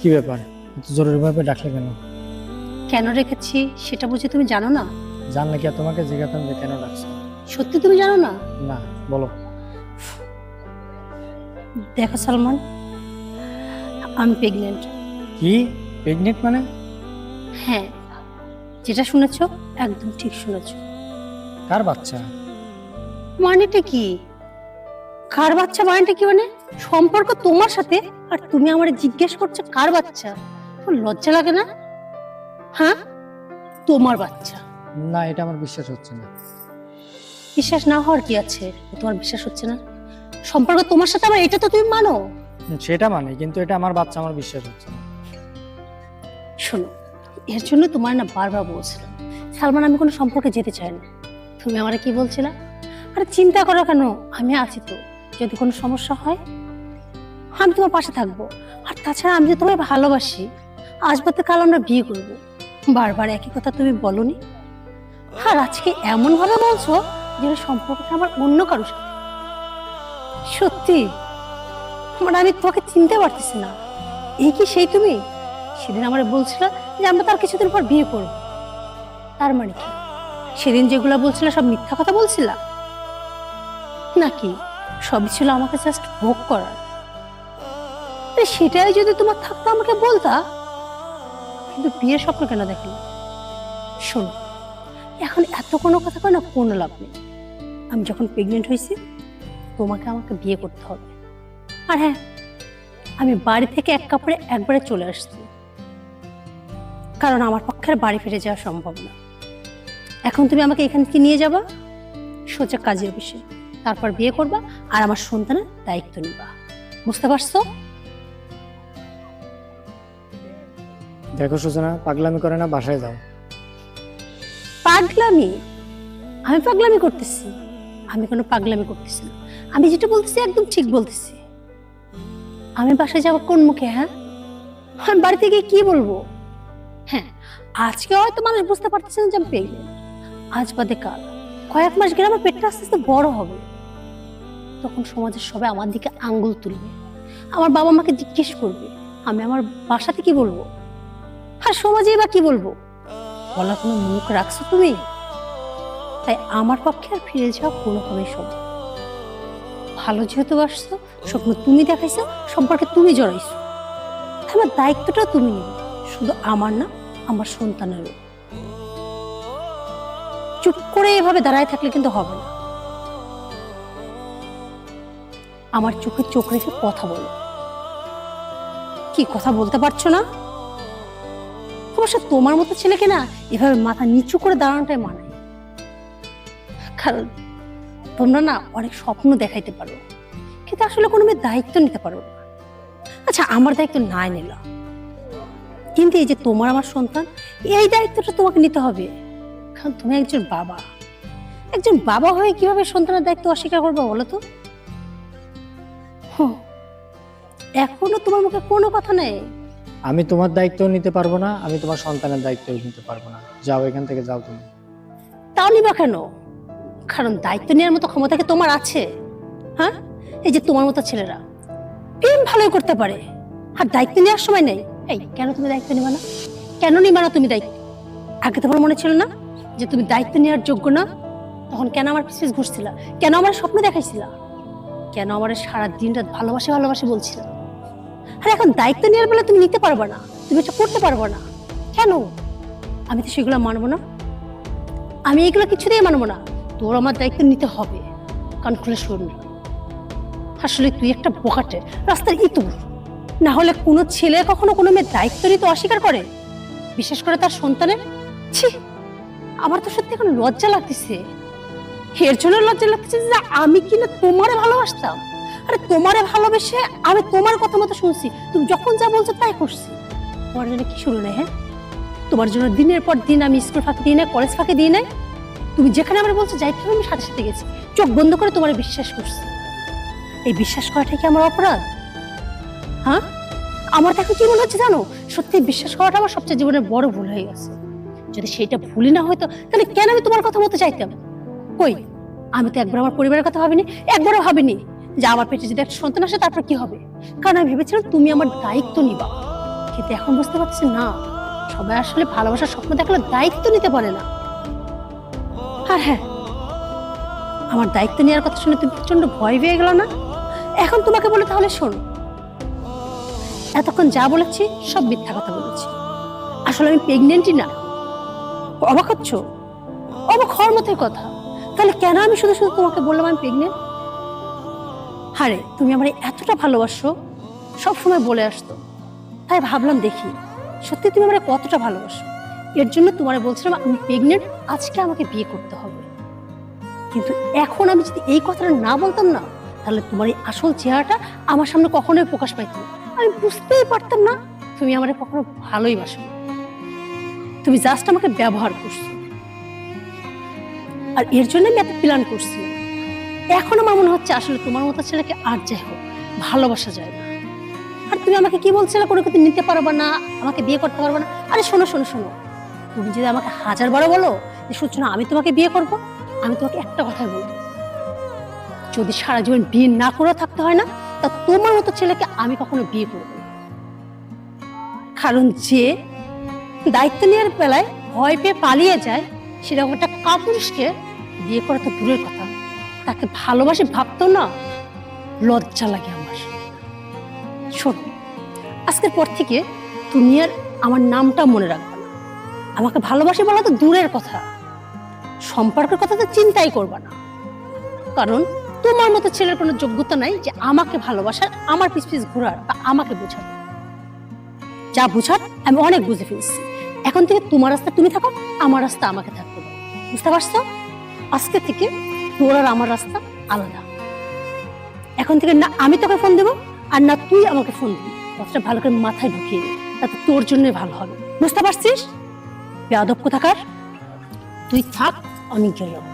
কি ব্যাপার? জরুরিভাবে ডাকলে কেন? কেন রেখেছি সেটা বুঝে তুমি জানো না? জানলে কি আর তোমাকে জিজ্ঞাসাম যে কেন ডাকছো? সত্যি তুমি জানো না? না বলো। দেখো সালমান আমি প্রেগনেন্ট কি? প্রেগনেন্ট মানে? হ্যাঁ যেটা শুনেছো একদম ঠিক শুনেছো। কার বাচ্চা? মানেটা কি? কার বাচ্চা মানেটা কি মানে? সম্পর্ক তোমার সাথে? আর তুমি আমার জিজ্ঞেস করছ কার বাচ্চা? লজ্জা লাগে না? হ্যাঁ? তোমার বাচ্চা। না এটা আমার বিশ্বাস হচ্ছে না। বিশ্বাস না হওয়ার কি আছে? তোমার বিশ্বাস হচ্ছে না? সম্পর্ক তোমার সাথে আমার এটা তো তুমি মানো। সেটা মানে কিন্তু এটা আমার বাচ্চা আমার বিশ্বাস হচ্ছে না। শোনো এর জন্য তোমার না বারবার বলছিলাম সালমান আমি কোনো সম্পর্কে যেতে চাই না। তুমি আমারে কি বলছিলা? আরে চিন্তা করো কেন আমি আছি তো। যদি কোনো সমস্যা হয়, আমি তোমার পাশে থাকব। আর তাছাড়া আমি যে তোমায় ভালোবাসি, আজ বাদে কাল আমরা বিয়ে করব। বারবার একই কথা তুমি বলনি। আর আজকে এমন ভাবে বলছো যে সম্পর্কটা আমার অন্য কারোর সাথে। সত্যি? মানে আমি তোমাকে চিনতে পারতেছি না। এই কি সেই তুমি? সেদিন আমার বলছিল যে আমরা তার কিছুদিন পর বিয়ে করব। তার মানে কি? সেদিন যেগুলো বলছিল সব মিথ্যা কথা বলছিলা? নাকি? সবই ছিল আমাকে জাস্ট ভোগ করার। সেটাই যদি তোমার থাকতো আমাকে বলতা, কিন্তু বিয়ের স্বপ্ন কেন দেখল শোনো, এখন এত কোনো কথা কয় না, কোনো লাভ নেই। আমি যখন প্রেগনেন্ট হয়েছি, তোমাকে আমাকে বিয়ে করতে হবে। আর হ্যাঁ আমি বাড়ি থেকে এক কাপড়ে একবারে চলে আসছি। কারণ আমার পক্ষে বাড়ি ফিরে যাওয়া সম্ভব না। এখন তুমি আমাকে এখান থেকে নিয়ে যাবা, সোজা কাজের বিষয়ে। তারপর বিয়ে করবা আর আমার সন্তানের দায়িত্ব নিবা। বুঝতে পারছ? দেখো সূচনা পাগলামি করে না বাসায় যাও। পাগলামি? আমি পাগলামি করতেছি। আমি কোনো পাগলামি করতেছি না। আমি যেটা বলতেছি একদম ঠিক বলতেছি। আমি বাসায় যাব কোন মুখে হ্যাঁ? আমি বাড়ি থেকে কি বলব? হ্যাঁ আজকে হয়তো মানুষ বুঝতে পারতেছে না যে আমি প্রেগনেন্ট আজ বাদে কাল। কয়েক মাস গেলে আমার পেটটা আস্তে আস্তে বড় হবে। তখন সমাজের সবাই আমার দিকে আঙ্গুল তুলবে। আমার বাবা মাকে জিজ্ঞেস করবে, আমি আমার বাসাতে কি বলব? আর সমাজে বা কি বলব? বলা কোনো মুখ রাখছো তুমি? তাই আমার পক্ষে আর ফিরে যাওয়া কোনোভাবেই সম্ভব ভালো যেহেতু বাসছো, স্বপ্ন তুমি দেখাইছো, সম্পর্কে তুমি জড়াইছো। আমার দায়িত্বটাও তুমি নিবে। শুধু আমার না, আমার সন্তানেরও। চুপ করে এভাবে দাঁড়ায় থাকলে কিন্তু হবে না। আমার চোখে চোখ রেখে কথা বলো। কি কথা বলতে পারছ না? অবশ্য তোমার মতো ছেলেকে না এভাবে মাথা নিচু করে দাঁড়ানোটাই মানায়। কারণ তোমরা না অনেক স্বপ্ন দেখাইতে পারো, কিন্তু আসলে কোনো মেয়ে দায়িত্ব নিতে পারো না। আচ্ছা আমার দায়িত্ব নাই নিলাম। কিন্তু এই যে তোমার আমার সন্তান, এই দায়িত্বটা তোমাকে নিতে হবে। কারণ তুমি একজন বাবা। একজন বাবা হয়ে কীভাবে সন্তানের দায়িত্ব অস্বীকার করব বলো তো? হুঁ, এখনও তোমার মুখে কোনো কথা নেই? আমি তোমার দায়িত্ব নিতে পারব না আমি তোমার সন্তানের দায়িত্ব নিতে পারব না। যাও এখান থেকে যাও তুমি। তাও নিবা কেন? কারণ দায়িত্ব নেওয়ার মতো ক্ষমতা কি তোমার আছে? হ্যাঁ? এই যে তোমার মতো ছেলেরা। প্রেম ভালোই করতে পারে আর দায়িত্ব নেওয়ার সময় নেই। এই কেন তুমি দায়িত্ব নিবা না? কেন নিবা না তুমি দায়িত্ব? আগে তোমার মনে ছিল না? যে তুমি দায়িত্ব নেওয়ার যোগ্য না, তখন কেন আমার পিছিয়ে ঘুরছিলা? কেন আমার স্বপ্ন দেখাইছিলা? কেন আমার সারা দিন রাত ভালোবাসে ভালোবাসে বলছিলা? আর এখন দায়িত্ব নেওয়ার বেলা তুমি নিতে পারবে না, তুমি এটা করতে পারবে না। কেন? আমি তো সেগুলো মানবো না। আমি এগুলো কিছুতেই মানবো না। তোর আমার দায়িত্ব নিতে হবে। কান খুলে শুন আসলে তুই একটা বোকাটে, রাস্তার ইতুর না হলে কোনো ছেলে কখনো কোনো মেয়ের দায়িত্ব নিতে অস্বীকার করে? বিশেষ করে তার সন্তানের? ছি! আমার তো সত্যি এখন লজ্জা লাগতেছে। এর জন্য লজ্জা লাগতেছে যে আমি কিনা তোমারে ভালোবাসতাম। আরে তোমারে ভালোবেসে আমি তোমার কথা মতো শুনছি। তুমি যখন যা বলছো তাই করছি। তোমার জন্য কি শুরু নেই হ্যাঁ? তোমার জন্য দিনের পর দিন আমি স্কুল ফাঁকি দিই না কলেজ ফাঁকি দিই না তুমি যেখানে আমার বলছো যাইতে হবে আমি সাথে সাথে গেছি। চোখ বন্ধ করে তোমার বিশ্বাস করছি। এই বিশ্বাস করাটা কি আমার অপরাধ? হ্যাঁ? আমার দেখো কি মনে হচ্ছে জানো? সত্যি বিশ্বাস করাটা আমার সবচেয়ে জীবনের বড় ভুল হয়ে গেছে। যদি সেটা ভুলই না হয়তো তাহলে কেন আমি তোমার কথা মতো চাইতাম? কই? আমি তো একবার আমার পরিবারের কথা ভাবিনি, একবারও ভাবিনি যে আমার পেটে যদি একটা সন্তান আসে, তারপর কি হবে? কারণ আমি ভেবেছিলাম তুমি আমার দায়িত্ব নিবা। কিন্তু এখন বুঝতে পারছি না, সবাই আসলে ভালোবাসার স্বপ্ন দেখলে দায়িত্ব নিতে পারে না। আর হ্যাঁ আমার দায়িত্ব নেওয়ার কথা শুনে তুমি প্রচণ্ড ভয় পেয়ে গেল না? এখন তোমাকে বলে তাহলে শোন। এতক্ষণ যা বলেছি সব মিথ্যা কথা বলেছি। আসলে আমি প্রেগনেন্টই না। অবাক হচ্ছ? অবাক হওয়ার মতোই কথা। তাহলে কেন আমি শুধু শুধু তোমাকে বললাম আমি প্রেগনেন্ট হারে, তুমি আমার এতটা ভালোবাসো, সব সময় বলে আসতো। তাই ভাবলাম দেখি, সত্যি তুমি আমার কতটা ভালোবাসো? এর জন্য তোমার বলছিলাম আমি প্রেগনেন্ট আজকে আমাকে বিয়ে করতে হবে। কিন্তু এখন আমি যদি এই কথাটা না বলতাম না, তাহলে তোমার এই আসল চেহারাটা আমার সামনে কখনোই প্রকাশ পাইতো। আমি বুঝতেই পারতাম না, তুমি আমার কখনো ভালোই বাসো। তুমি জাস্ট আমাকে ব্যবহার করছ। আর এর জন্য আমি এত প্ল্যান করছি। এখন আমার মনে হচ্ছে আসলে তোমার মতো ছেলেকে আর যাই হোক, ভালোবাসা যায় না। আর তুমি আমাকে কি বলছিলে, কোনো কিছু নিতে পারবে না, আমাকে বিয়ে করতে পারবে না? আরে শোনো শোনো শোনো। তুমি যদি আমাকে হাজার বারো বলো যে, সূচনা, আমি তোমাকে বিয়ে করব, আমি তোমাকে একটা কথাই বলব। যদি সারা জীবন বিয়ে না করে থাকতে হয় না, তা তোমার মতো ছেলেকে আমি কখনো বিয়ে করব কারণ যে দায়িত্ব নেওয়ার বেলায় ভয় পেয়ে পালিয়ে যায়, সেরকম একটা কাপুরুষকে বিয়ে করা তো দূরের কথা। তাকে ভালোবাসে ভাবতো না লজ্জা লাগে আমার। শোনো, আজকের পর থেকে তুমি আর আমার নামটা মনে রাখবে না। আমাকে ভালোবাসে বলা তো দূরের কথা। সম্পর্কের কথা তো চিন্তাই করবে না। কারণ তোমার মতো ছেলের কোনো যোগ্যতা নাই যে আমাকে ভালোবাসার, আমার পিছ পিছ ঘোরার বা আমাকে বোঝার। যা বুঝার আমি অনেক বুঝে ফেলছি। এখন থেকে তোমার রাস্তা তুমি থাকো, আমার রাস্তা আমাকে থাকতে বুঝতে পারছ? আজকে থেকে তোর আর আমার রাস্তা আলাদা। এখন থেকে না আমি তোকে ফোন দেবো আর না তুই আমাকে ফোন দিবি। কথাটা ভালো করে মাথায় ঢুকিয়ে তাতে তোর জন্য ভালো হবে। বুঝতে পারছিস? বেয়াদব কোথাকার? তুই থাক, আমি গেলাম।